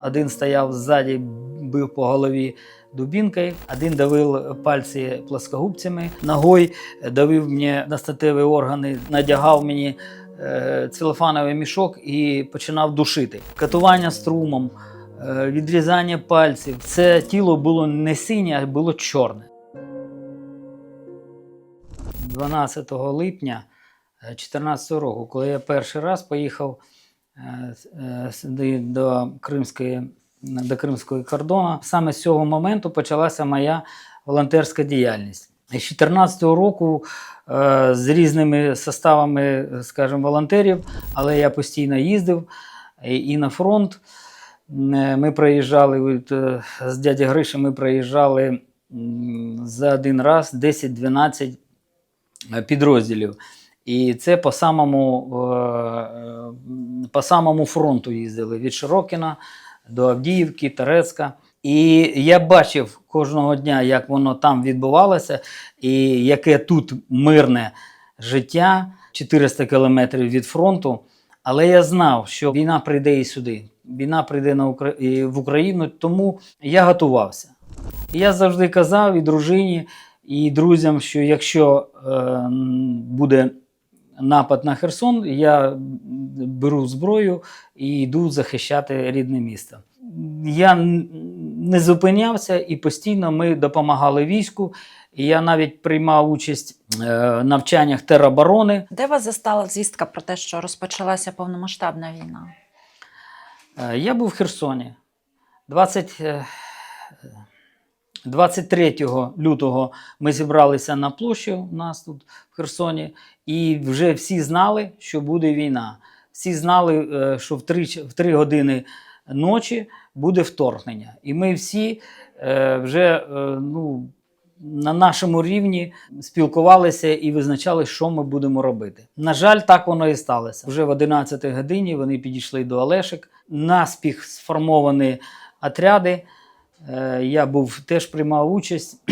Один стояв ззаді, бив по голові дубінкою, один давив пальці плоскогубцями, ногою давив мені на статеві органи, надягав мені е, целофановий мішок і починав душити. Катування струмом, е, відрізання пальців. Це тіло було не синє, а було чорне. 12 липня 2014 року, коли я перший раз поїхав е, е, до Кримської, до Кримського кордону, саме з цього моменту почалася моя волонтерська діяльність. З 2014 року е, з різними составами, скажімо, волонтерів, але я постійно їздив і, на фронт. Е, Ми проїжджали е, з дяді Гриші, ми проїжджали за один раз 10-12 е, підрозділів. І це по самому, е, е, по самому фронту їздили від Широкіна до Авдіївки, Терецька. І я бачив кожного дня, як воно там відбувалося, і яке тут мирне життя 400 кілометрів від фронту. Але я знав, що війна прийде і сюди. Війна прийде на Укра... і в Україну, тому я готувався. Я завжди казав і дружині, і друзям, що якщо е, буде напад на Херсон, я беру зброю і йду захищати рідне місто. Я не зупинявся і постійно ми допомагали війську. І я навіть приймав участь е, в навчаннях тероборони. Де вас застала звістка про те, що розпочалася повномасштабна війна? Е, Я був в Херсоні. 20, е, 23 лютого ми зібралися на площі у нас тут в Херсоні, і вже всі знали, що буде війна. Всі знали, е, що в 3, в 3 години ночі буде вторгнення. І ми всі е, вже е, ну, на нашому рівні спілкувалися і визначали, що ми будемо робити. На жаль, так воно і сталося. Вже в 11 годині вони підійшли до Олешек. Наспіх сформовані отряди. Е, Я був теж приймав участь.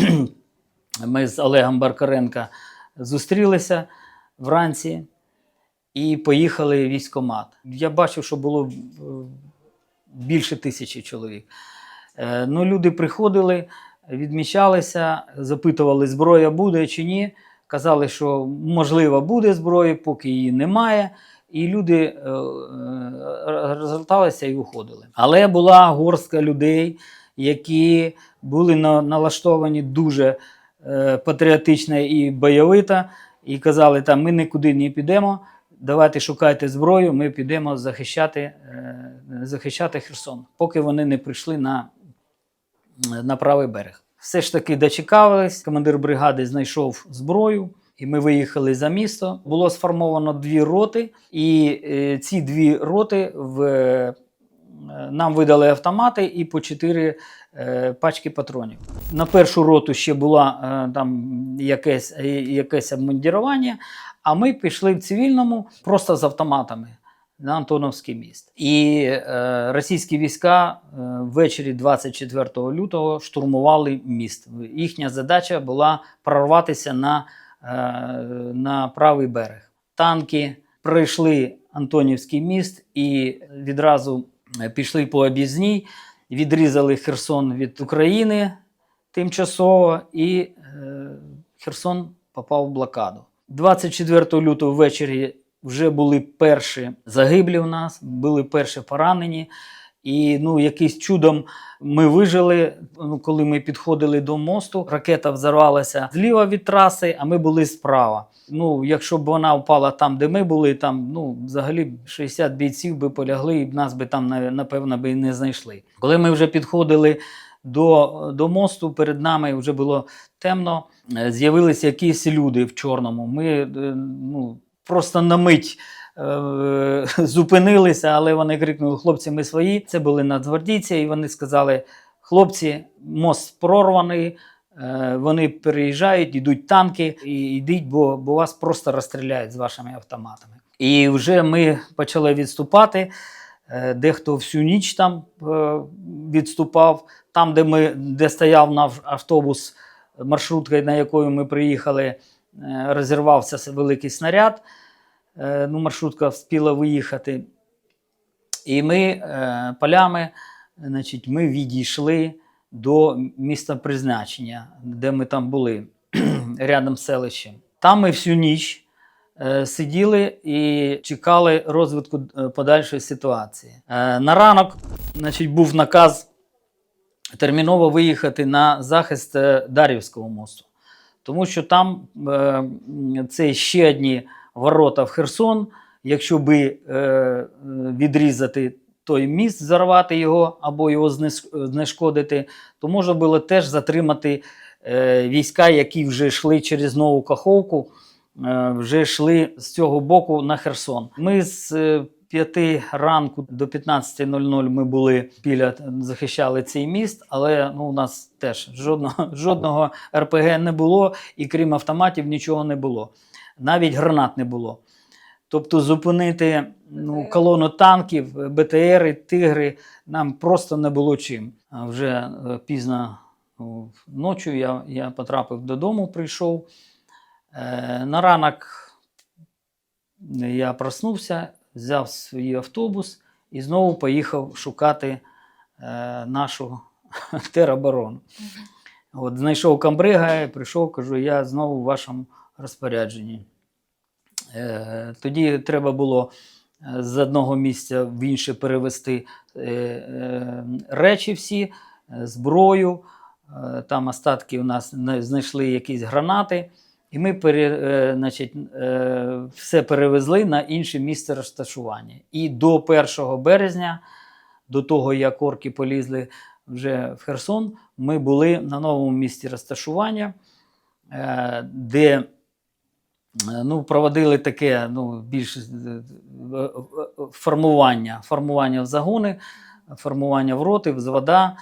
Ми з Олегом Баркаренко зустрілися вранці і поїхали в військкомат. Я бачив, що було е, більше тисячі чоловік. Е, Ну, люди приходили, відмічалися, запитували, зброя буде чи ні. Казали, що можливо буде зброя, поки її немає. І люди е, е, розверталися і уходили. Але була горстка людей, які були на- налаштовані дуже е, патріотично і бойовито, і казали, там, ми нікуди не підемо. Давайте шукайте зброю, ми підемо захищати, е, захищати Херсон, поки вони не прийшли на, на правий берег. Все ж таки дочекались. Командир бригади знайшов зброю, і ми виїхали за місто. Було сформовано дві роти, і е, ці дві роти в, нам видали автомати і по чотири е, пачки патронів. На першу роту ще була е, там якесь, е, якесь обмундірування, а ми пішли в цивільному просто з автоматами на Антоновський міст. І е, російські війська е, ввечері 24 лютого штурмували міст. Їхня задача була прорватися на, е, на правий берег. Танки пройшли Антонівський міст і відразу пішли по об'їзній, відрізали Херсон від України тимчасово, і е, Херсон попав в блокаду. 24 лютого ввечері вже були перші загиблі у нас, були перші поранені. І ну, якийсь чудом ми вижили. Ну, коли ми підходили до мосту, ракета взорвалася зліва від траси, а ми були справа. Ну, якщо б вона впала там, де ми були, там ну, взагалі 60 бійців би полягли, і нас би там напевно би не знайшли. Коли ми вже підходили до, до мосту, перед нами вже було темно. е, З'явилися якісь люди в чорному. Ми е, ну, просто на мить зупинилися, але вони крикнули: хлопці, ми свої. Це були нацгвардійці, і вони сказали: хлопці, мост прорваний. е, Вони переїжджають, йдуть танки, і йдіть, бо, бо вас просто розстріляють з вашими автоматами. І вже ми почали відступати. Е, Дехто всю ніч там е, відступав. Там, де ми де стояв наш автобус, маршрутка, на якою ми приїхали, е, розірвався великий снаряд. Е, Ну, маршрутка встигла виїхати. І ми е, полями значить, ми відійшли до міста призначення, де ми там були, рядом з селищем. Там ми всю ніч е, сиділи і чекали розвитку подальшої ситуації. На ранок значить, був наказ терміново виїхати на захист Дар'ївського мосту, тому що там це ще одні ворота в Херсон. Якщо би е, відрізати той міст, зарвати його або його знешкодити, то можна було теж затримати е, війська, які вже йшли через нову Каховку, е, вже йшли з цього боку на Херсон. Ми з е, 5 ранку до 15.00 ми були біля захищали цей міст, але ну, у нас теж жодного, жодного РПГ не було, і крім автоматів нічого не було. Навіть гранат не було. Тобто зупинити ну, колону танків, БТРи, тигри нам просто не було чим. А вже е, пізно ночі я, я потрапив додому, прийшов. Е, на ранок я проснувся, взяв свій автобус і знову поїхав шукати е, нашу тероборону. От, знайшов камбрига прийшов, кажу, я знову в вашому розпорядженні. Е, тоді треба було е, з одного місця в інше перевести е, речі всі, зброю. Там остатки у нас на- знайшли якісь гранати. І ми пере, значить, все перевезли на інше місце розташування. І до 1 березня, до того, як орки полізли вже в Херсон, ми були на новому місці розташування, де ну, проводили таке ну, більш е, е, е, формування, формування в загони, формування в роти, в звода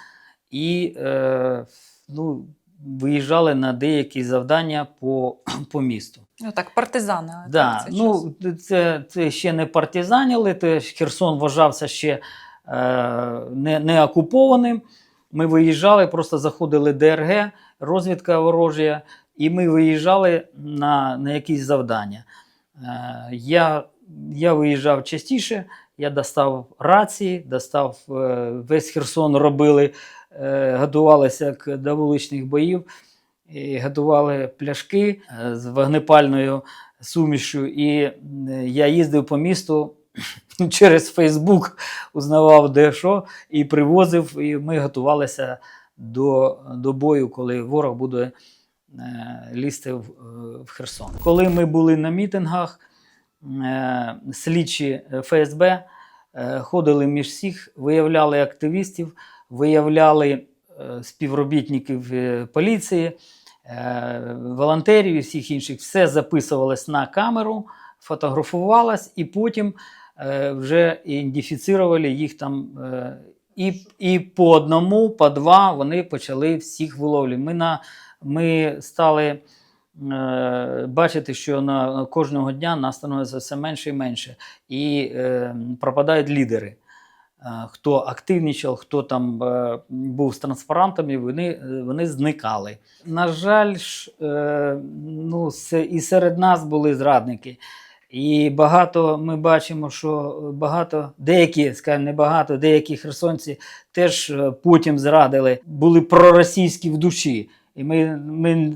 і е, ну, виїжджали на деякі завдання по, по місту. Ну так, партизани. Да, так, це ну, це, це ще не партизанили, те Херсон вважався ще е, не, не окупованим. Ми виїжджали, просто заходили ДРГ, розвідка ворожа, і ми виїжджали на, на якісь завдання. Е, я, я виїжджав частіше, я достав рації, достав е, весь Херсон робили, е, готувалися до вуличних боїв, і готували пляшки з вогнепальною сумішю. І я їздив по місту через Фейсбук, узнавав де що, і привозив, і ми готувалися до, до бою, коли ворог буде лізти в, е, в Херсон. Коли ми були на мітингах, е, слідчі ФСБ е, ходили між всіх, виявляли активістів, виявляли е, співробітників е, поліції, е, волонтерів і всіх інших. Все записувалось на камеру, фотографувалось, і потім е, вже ідентифіцірували їх там. е, І, і по одному, по два вони почали всіх виловлювати. Ми, на, ми стали е, бачити, що на, кожного дня нас становиться все менше і менше. І е, пропадають лідери. Е, Хто активничав, хто там е, був з транспарантами, вони, е, вони зникали. На жаль, ж, ну, і серед нас були зрадники. І багато ми бачимо, що багато, деякі, скажімо, не багато, деякі херсонці теж потім зрадили, були проросійські в душі. І ми, ми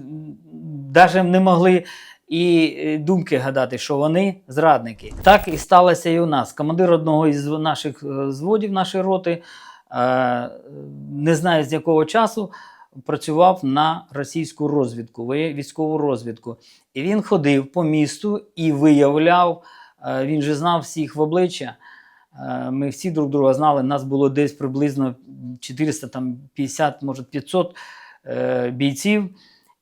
навіть не могли і е, думки гадати, що вони зрадники. Так і сталося і у нас. Командир одного із наших е, зводів, нашої роти, е, не знаю з якого часу, працював на російську розвідку, військову розвідку. І він ходив по місту і виявляв, він же знав всіх в обличчя. Ми всі друг друга знали. Нас було десь приблизно 450, може 500 е, бійців.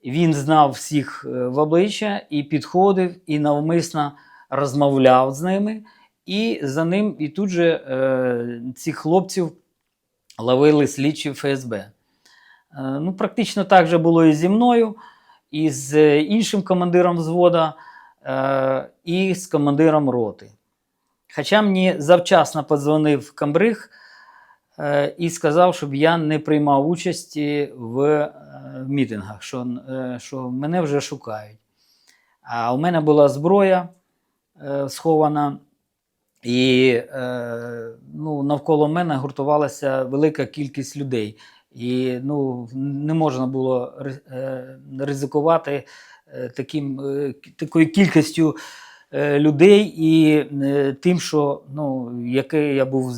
Він знав всіх е, в обличчя і підходив, і навмисно розмовляв з ними. І за ним, і тут же е, цих хлопців ловили слідчі ФСБ. Е, ну, практично так же було і зі мною, і з е, іншим командиром взвода, е, і з командиром роти. Хоча мені завчасно подзвонив Камбриг е, і сказав, щоб я не приймав участі в е, мітингах, що, е, що мене вже шукають. А у мене була зброя е, схована І е, ну, навколо мене гуртувалася велика кількість людей. І ну, не можна було е, ризикувати е, таким, е, такою кількістю е, людей і е, тим, що ну, яке я був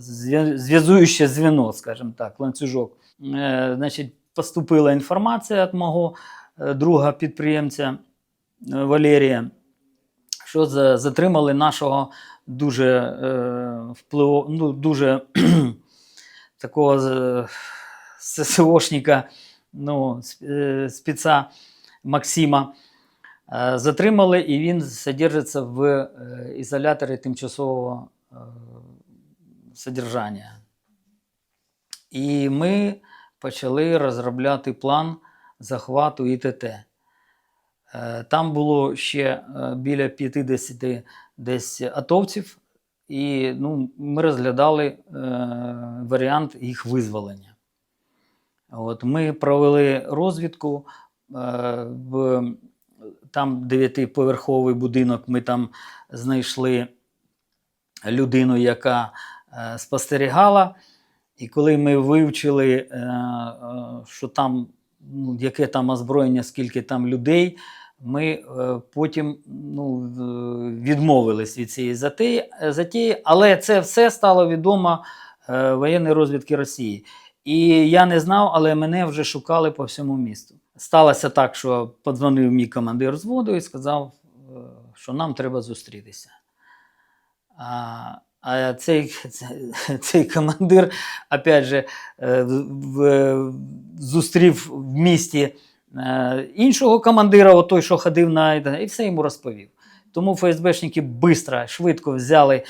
зв'язуюче звіно, скажімо так, ланцюжок. Е, значить, поступила інформація від мого е, друга підприємця е, Валерія, що затримали нашого дуже е, вплив, ну, дуже такого ССОшника, ну, сп- спеца Максима. Затримали, і він содержиться в ізоляторі тимчасового содержання. І ми почали розробляти план захвату ІТТ. Е, Там було ще е, біля 50 десь атовців, і ну, ми розглядали е, варіант їх визволення. От, ми провели розвідку е, в там дев'ятиповерховий будинок. Ми там знайшли людину, яка спостерігала. І коли ми вивчили, е, е, що там, ну, яке там озброєння, скільки там людей, ми е, потім ну, відмовились від цієї затеї, але це все стало відомо е, воєнної розвідки Росії. І я не знав, але мене вже шукали по всьому місту. Сталося так, що подзвонив мій командир зводу і сказав, е, що нам треба зустрітися. А, цей, цей командир, опять же, е, в, зустрів в місті е, іншого командира, той, що ходив на і все йому розповів. Тому ФСБшники швидко, швидко взяли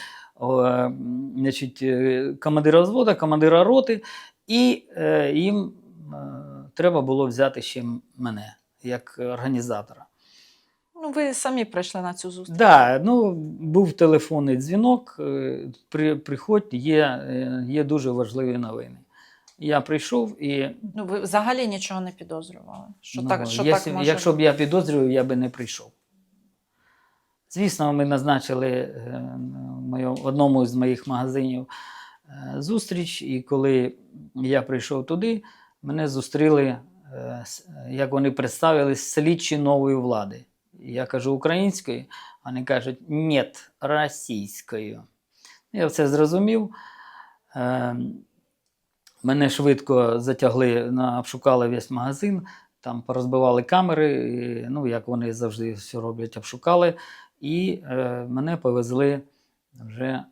значить, е, командира взводу, командира роти, і їм треба було взяти ще мене як організатора. Ну, ви самі прийшли на цю зустріч. Да, ну, був телефонний дзвінок. е, При, приходь, є, е, є дуже важливі новини. Я прийшов і Ну, ви взагалі нічого не підозрювали. Що ну, так, що якщо, так може якщо б я підозрював, я би не прийшов. Звісно, ми назначили е, в одному з моїх магазинів зустріч, і коли я прийшов туди, мене зустріли, як вони представились, слідчі нової влади. Я кажу українською, вони кажуть, ні, російською. Я все зрозумів. Е, Мене швидко затягли, обшукали весь магазин, там порозбивали камери, ну, як вони завжди все роблять, обшукали. І е, мене повезли вже е,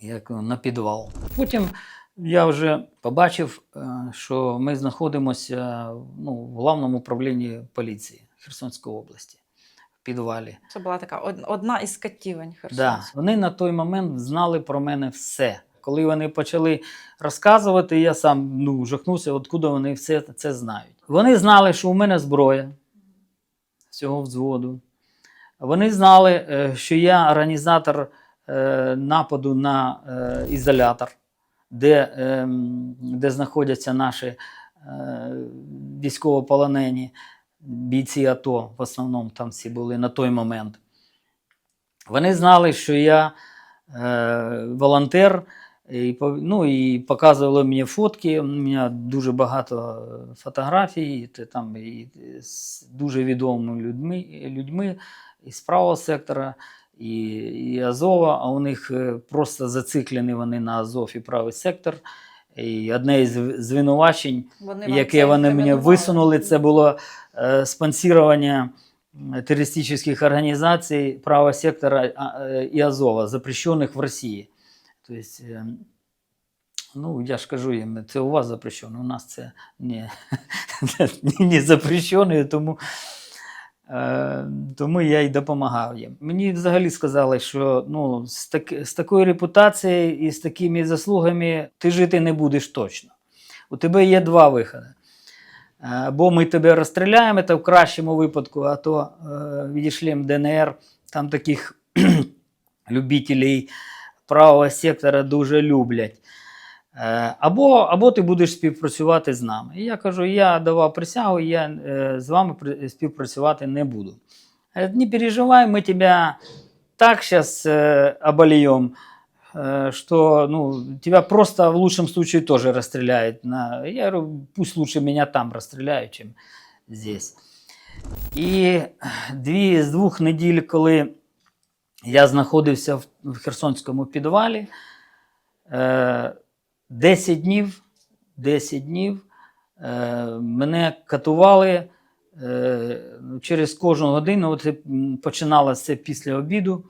як на підвал. Потім я вже побачив, що ми знаходимося ну, в главному управлінні поліції Херсонської області в підвалі. Це була така одна із катівень Да. Вони на той момент знали про мене все. Коли вони почали розказувати, я сам ну, жахнувся, откуда вони все це знають. Вони знали, що у мене зброя цього взводу. Вони знали, е, що я організатор е, нападу на е, ізолятор, де, де знаходяться наші військовополонені бійці АТО, в основному там всі були на той момент. Вони знали, що я е, волонтер, і, ну, і показували мені фотки. У мене дуже багато е, фотографій, там і з дуже відомими людьми, людьми із правого сектора, і, і Азова, а у них е, просто зациклені вони на Азов і правий сектор. І одне із звинувачень Вони яке вони мені висунули, це було е, спонсорування м, терористичних організацій правого сектора е, і Азова, запрещених в Росії. Тобто, е, ну, я ж кажу їм, це у вас запрещено, у нас це не, не запрещено, тому, тому я й допомагав їм. Мені взагалі сказали, що ну, з, так, з такою репутацією і з такими заслугами ти жити не будеш точно. У тебе є два виходи. Е, Або ми тебе розстріляємо, це в кращому випадку, а то е, відійшлем ДНР, там таких любителів правого сектора дуже люблять. Е, Або, або ти будеш співпрацювати з нами. І я кажу, я давав присягу, я е, з вами співпрацювати не буду. Не переживай, ми тебе так э, обольем, э, что ну, тебя просто в лучшем случае тоже расстреляют. На... Я говорю, пусть лучше меня там расстреляют, чем здесь. І дві з двох неділь, коли я знаходився в, Херсонському підвалі, е, 10 днів, 10 днів е, мене катували е, через кожну годину. От починалося це після обіду.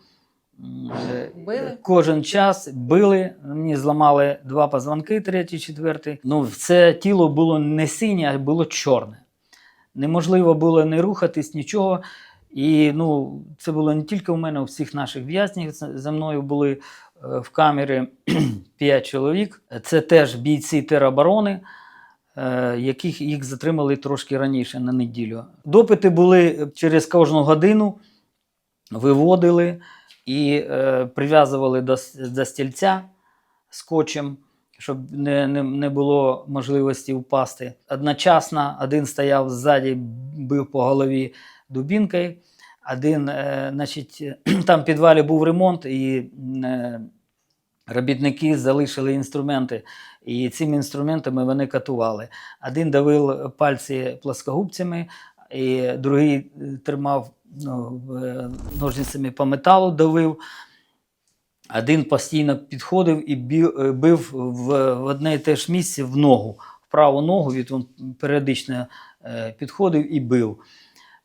Били? Кожен час били, мені зламали два позвонки, третій, четвертий. Ну, це тіло було не синє, а було чорне. Неможливо було не рухатись, нічого. І ну, це було не тільки у мене, у всіх наших в'язнів. За мною були в камері 5 чоловік. Це теж бійці тероборони, е, яких їх затримали трошки раніше на неділю. Допити були через кожну годину, виводили і е, прив'язували до, до стільця скотчем, щоб не, не, не було можливості впасти. Одночасно один стояв ззаді, бив по голові дубінкою. Один, е, значить, там в підвалі був ремонт, і е, робітники залишили інструменти, і цими інструментами вони катували. Один давив пальці плоскогубцями, і другий е, тримав ну, ножницями по металу, давив. Один постійно підходив і бив в, в одне і те ж місце в ногу, в праву ногу, він періодично підходив і бив.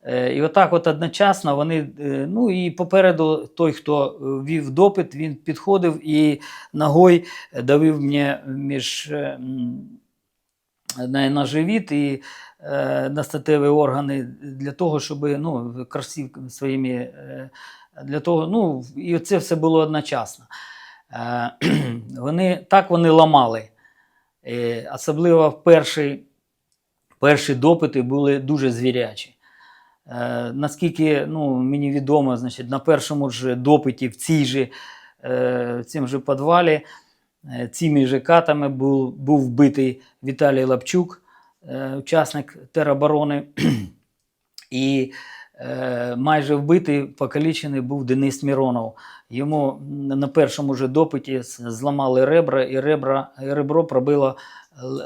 Е, І отак от одночасно вони, е, ну і попереду той, хто е, вів допит, він підходив і ногою давив мені між на, на живіт і на статеві органи для того, щоб ну, красив своїми. Для того, ну, і це все було одночасно. Вони, так вони ламали. Особливо перші, перші допити були дуже звірячі. Е, наскільки ну, мені відомо, значить, на першому ж допиті в цій же, е, в цьому же підвалі е, цими же катами був, був вбитий Віталій Лапчук, учасник тероборони. І майже вбитий, покалічений був Денис Міронов. Йому на першому же допиті зламали ребра, і ребра, і ребро пробило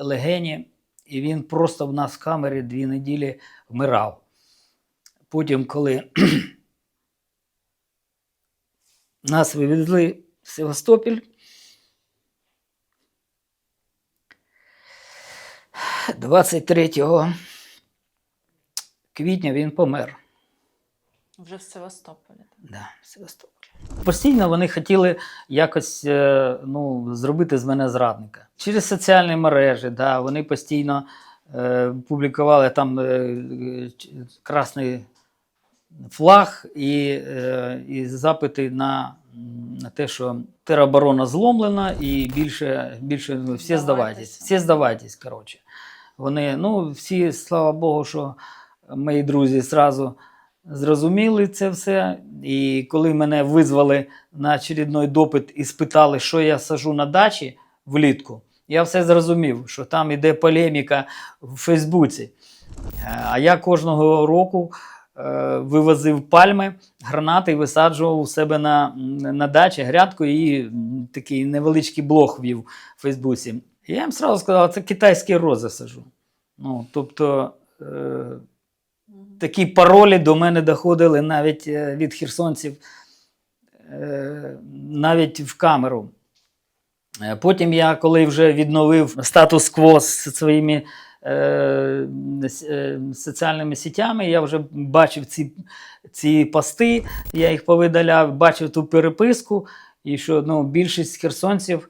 легені, і він просто в нас в камері дві неділі вмирав. Потім, коли нас вивезли в Севастополь, 23 квітня він помер. Вже в Севастополі. Да, в Севастополі. Постійно вони хотіли якось е, ну, зробити з мене зрадника. Через соціальні мережі, да, вони постійно е, публікували там е, красний флаг і, е, і запити на, на те, що тероборона зломлена, і більше, більше ну, всі здавайтесь. Всі здавайтесь, коротше. Вони, ну, всі, слава Богу, що мої друзі зразу зрозуміли це все. І коли мене визвали на очередной допит і спитали, що я сажу на дачі влітку, я все зрозумів, що там іде полеміка в Фейсбуці. Е, А я кожного року вивозив пальми, гранати і висаджував у себе на, на дачі грядку і такий невеличкий блог вів в Фейсбуці. І я їм сразу сказав, це китайські рози сажу. Ну, тобто, е, такі паролі до мене доходили навіть е, від херсонців, е, навіть в камеру. Е, Потім я, коли вже відновив статус-кво з своїми е, е, соціальними сітями, я вже бачив ці, ці пости, я їх повидаляв, бачив ту переписку, і що ну, більшість херсонців,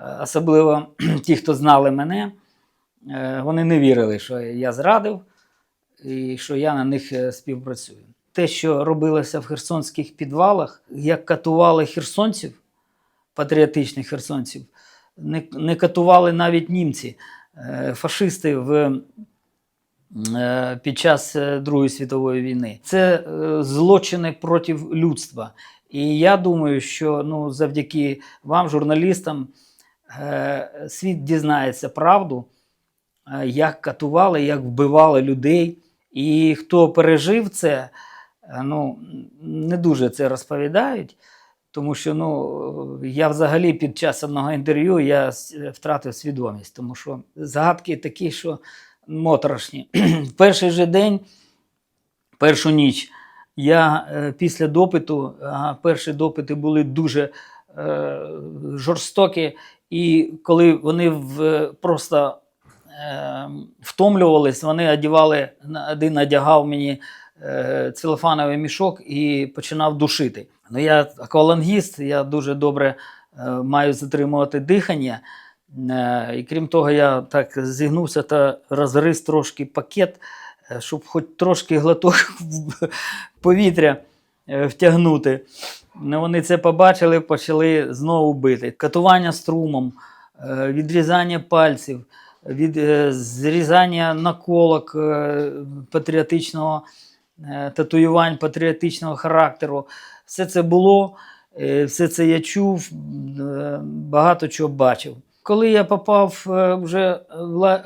е, особливо ті, хто знали мене, вони не вірили, що я зрадив і що я на них співпрацюю. Те, що робилося в херсонських підвалах, як катували херсонців, патріотичних херсонців, не, не катували навіть німці, фашисти в, е, під час е, Другої світової війни. Це е, злочини проти людства. І я думаю, що ну, завдяки вам, журналістам, е, світ дізнається правду, е, як катували, як вбивали людей. І хто пережив це, е, ну, не дуже це розповідають. Тому що ну, я взагалі під час одного інтерв'ю я втратив свідомість, тому що загадки такі, що моторошні. Перший же день, першу ніч, я е, після допиту, а перші допити були дуже е, жорстокі, і коли вони в, просто е, втомлювались, вони одягали, один одягав мені целофановий мішок і починав душити. Ну, я аквалангіст, я дуже добре е, маю затримувати дихання. Е, і крім того, я так зігнувся та розгриз трошки пакет, е, щоб хоч трошки глоток повітря е, втягнути. Ну, вони це побачили, почали знову бити. Катування струмом, е, відрізання пальців, від, е, зрізання наколок е, патріотичного е, татуювань патріотичного характеру. Все це було, е, все це я чув, е, багато чого бачив. Коли я попав е, вже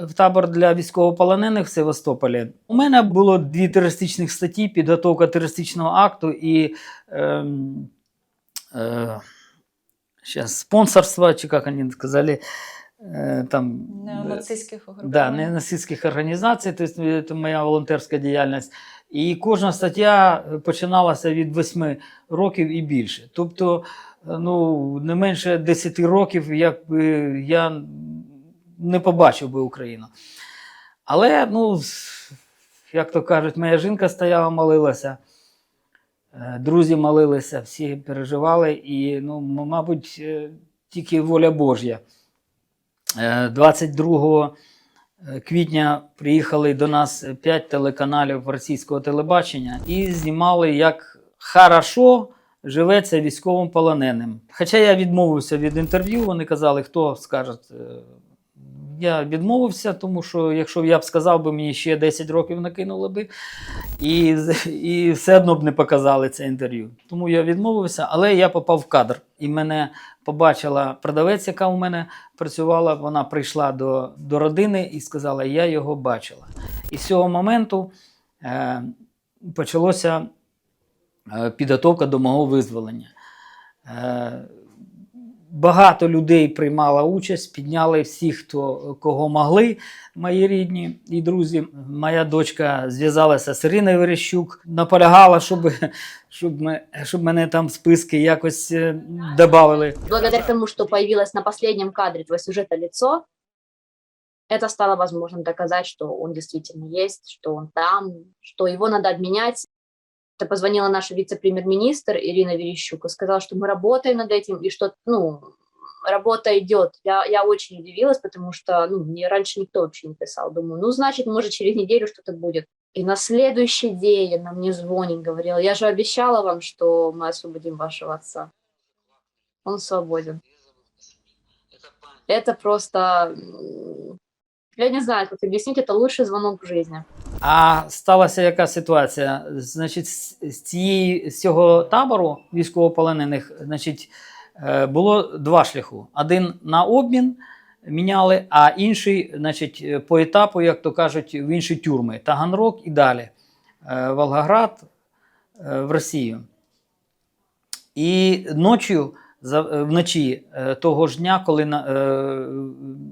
в табор для військовополонених в Севастополі, у мене було дві терористичних статті: підготовка терористичного акту і ем, е, спонсорство, чи як вони сказали, е, там, Неонацистських Да, не нацистських організацій, тобто моя волонтерська діяльність. І кожна стаття починалася від 8 років і більше. Тобто, е, ну, не менше 10 років, якби я не побачив би Україну. Але, ну, як то кажуть, моя жінка стояла, молилася, е, друзі молилися, всі переживали, і, ну, мабуть, е, тільки воля Божя. Е, 22 квітня приїхали до нас 5 телеканалів російського телебачення і знімали, як хорошо живеться військовим полоненим. Хоча я відмовився від інтерв'ю, вони казали, хто скаже. е, Я відмовився, тому що якщо я б сказав, би мені ще 10 років накинули би, і, і все одно б не показали це інтерв'ю. Тому я відмовився, але я попав в кадр. І мене побачила продавець, яка у мене працювала. Вона прийшла до, до родини і сказала: Я його бачила. І з цього моменту е, почалося е, підготовка до мого визволення. Е, Багато людей приймало участь, підняли всіх, хто кого могли, мої рідні і друзі. Моя дочка зв'язалася з Іриною Верещук, наполягала, щоб, щоб, ми, щоб мене там в списки якось е, додали. благодаря тому, что появилось на последнем кадре твое сюжета лицо, это стало возможным доказать, что он действительно есть, что он там, что его надо обменять. Позвонила наша вице-премьер-министр Ирина Верещук и сказала, что мы работаем над этим и что, ну, работа идет. Я, я очень удивилась, потому что, ну, мне раньше никто вообще не писал. Думаю, ну, значит, может, через неделю что-то будет. И на следующий день она мне звонит, говорила, я же обещала вам, что мы освободим вашего отца. Он свободен. Это просто... Я не знаю, как объяснить, это лучший звонок в жизни. А сталася яка ситуація? Значить, з, цієї, з цього табору військовополонених значить, е, було два шляху: один на обмін міняли, а інший, значить, е, по етапу, як то кажуть, в інші тюрми Таганрог і далі. Е, Волгоград в Росію. І ночі, вночі того ж дня, коли на-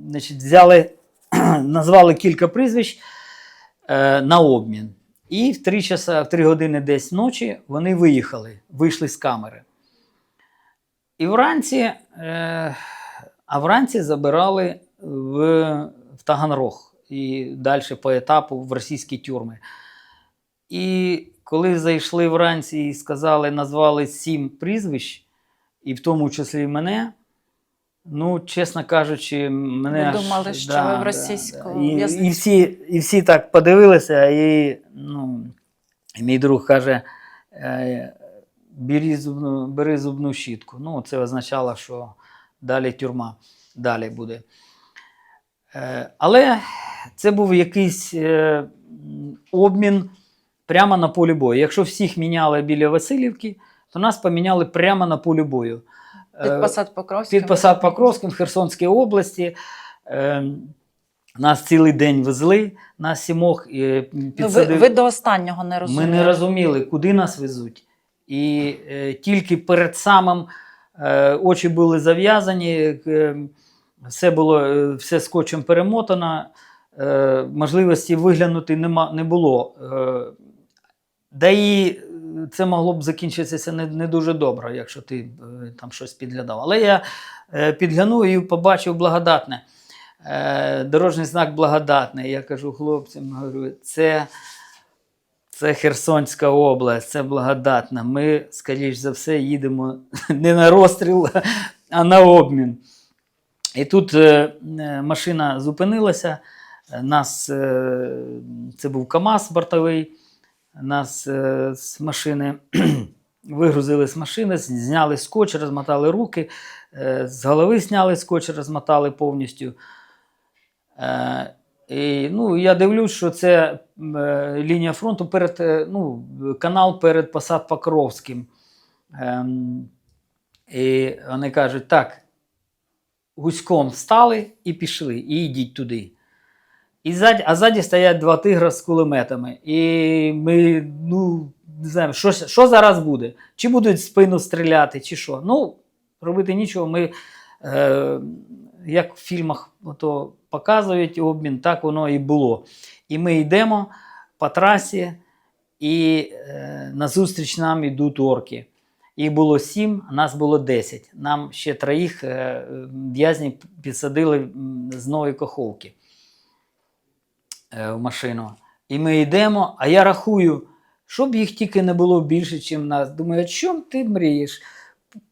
значить, взяли, назвали кілька прізвищ е, на обмін. І в 3, часа, в 3 години десь ночі вони виїхали, вийшли з камери. І вранці, е, а вранці забирали в, в Таганрог і далі по етапу в російські тюрми. І коли зайшли вранці і сказали, назвали сім прізвищ, і в тому числі мене. Ну, чесно кажучи, мене. Ви аж- думали, що ви в російську І, і, всі, і всі так подивилися, і ну, мій друг каже: е, бери зубну, бери зубну щітку. Ну, це означало, що далі тюрма, далі буде. Е, але це був якийсь е, обмін прямо на полі бою. Якщо всіх міняли біля Васильівки, то нас поміняли прямо на полі бою. Е, Під посад Покровським. під посад Покровським в Херсонській області. Е, Нас цілий день везли, нас сімох е, Ну, ви, ви до останнього не розуміли. Ми не розуміли, куди нас везуть. І е, тільки перед самим е, очі були зав'язані, е, все було е, все скотчем перемотано, е, можливості виглянути нема, не було. Е, да і е, це могло б закінчитися не, не дуже добре, якщо ти е, там щось підглядав. Але я е, підглянув і побачив благодатне. Е, дорожній знак благодатний. Я кажу хлопцям, говорю, це. Це Херсонська область, це благодатна. Ми, скоріш за все, їдемо не на розстріл, а на обмін. І тут машина зупинилася. Нас, це був КАМАЗ бортовий. Нас е, з машини вигрузили з машини, зняли скотч, розмотали руки, е, з голови зняли скотч, розмотали повністю. Е, і, ну, я дивлюсь, що це лінія фронту перед ну, канал перед Посад Покровським. Ем, і вони кажуть, так, гуськом встали і пішли, і йдіть туди. І ззаді, а ззаді стоять два тигра з кулеметами. І ми, ну, не знаємо, що, що зараз буде? Чи будуть спину стріляти, чи що. Ну, робити нічого. Ми, е, як в фільмах ото показують обмін, так воно і було. І ми йдемо по трасі, і е, назустріч нам йдуть орки. Їх було сім, нас було десять. Нам ще троїх е, в'язнів підсадили з нової каховки в машину. І ми йдемо, а я рахую, щоб їх тільки не було більше, ніж нас. Думаю, о чому ти мрієш?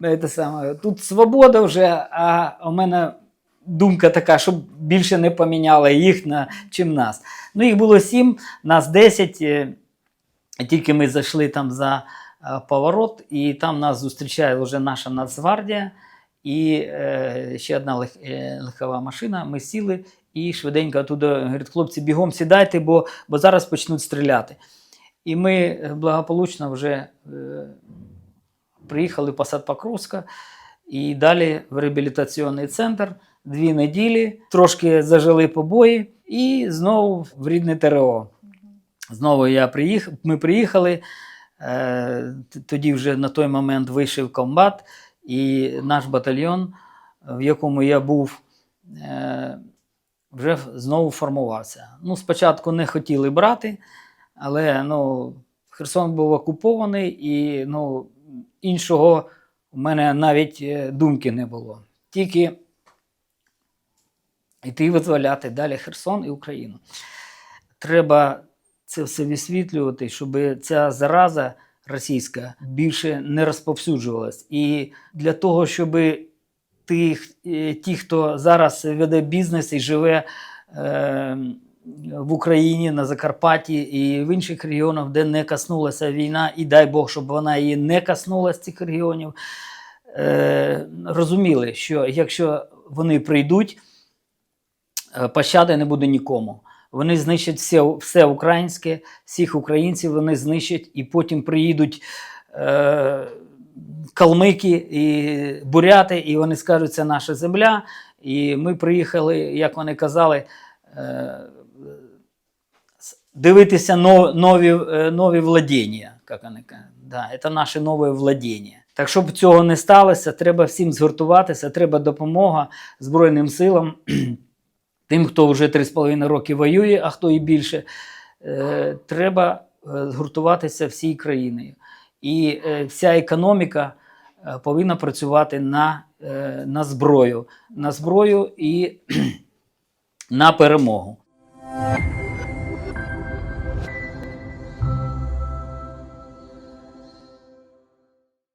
Е, Те саме, тут свобода вже, а у мене думка така, щоб більше не поміняли їх на чим нас. Ну, їх було сім, нас десять. е, Тільки ми зайшли там за е, поворот, і там нас зустрічає вже наша Нацгвардія і е, ще одна лег, е, легкова машина. Ми сіли і швиденько туди говорять, хлопці, бігом сідайте, бо, бо зараз почнуть стріляти. І ми е, благополучно вже е, приїхали в Посад Покровська і далі в реабілітаційний центр. Дві неділі, трошки зажили побої, і знову в рідне ТРО. Знову я приїхав, ми приїхали. Е, тоді вже на той момент вийшов комбат, і наш батальйон, в якому я був, е, вже знову формувався. Ну, спочатку не хотіли брати, але ну, Херсон був окупований, і ну, іншого у мене навіть е, думки не було. Тільки йти визволяти далі Херсон і Україну. Треба це все висвітлювати, щоб ця зараза російська більше не розповсюджувалась. І для того, щоб тих, е, ті, хто зараз веде бізнес і живе е, в Україні, на Закарпатті і в інших регіонах, де не коснулася війна, і дай Бог, щоб вона її не коснулася цих регіонів, е, розуміли, що якщо вони прийдуть, пощади не буде нікому. Вони знищать все, все українське, всіх українців вони знищать, і потім приїдуть калмики і буряти, і вони скажуть, це наша земля. І ми приїхали, як вони казали, е, дивитися нові, е, нові владіння. Як вони кажуть. Да, це наше нове владіння. Так, щоб цього не сталося, треба всім згуртуватися, треба допомога Збройним силам, тим, хто вже 3,5 роки воює, а хто і більше. Е, треба згуртуватися всій країною. І е, вся економіка е, повинна працювати на, е, на зброю, на зброю і на перемогу.